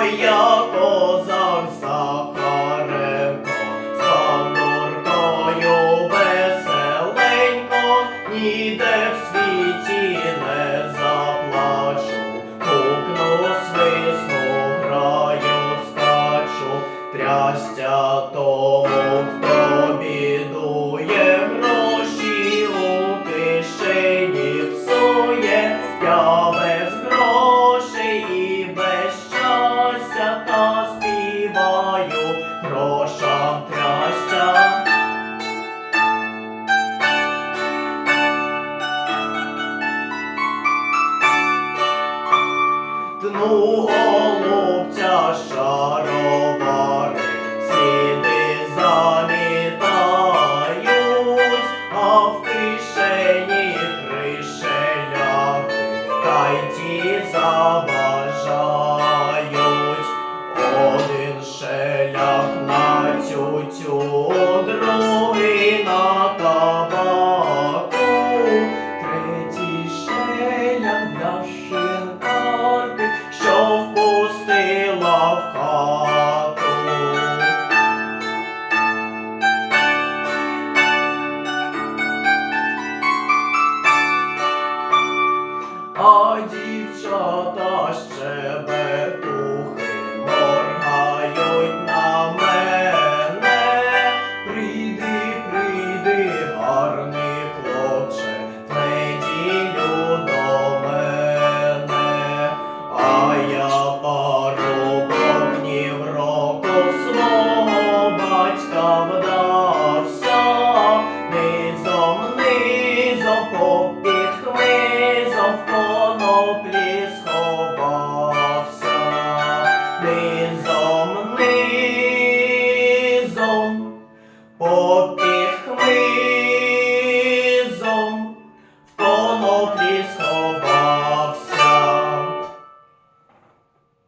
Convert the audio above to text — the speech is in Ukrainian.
моя козак Сахаренко, за норкою веселенько, ніде в світі не заплачу, кукну свисну, граю, скачу, трястя тому хто. Ну, голубця сіди замітають, а в кишені кришеляки, та й ті забажають, один шелях на цю. а дівчата ще.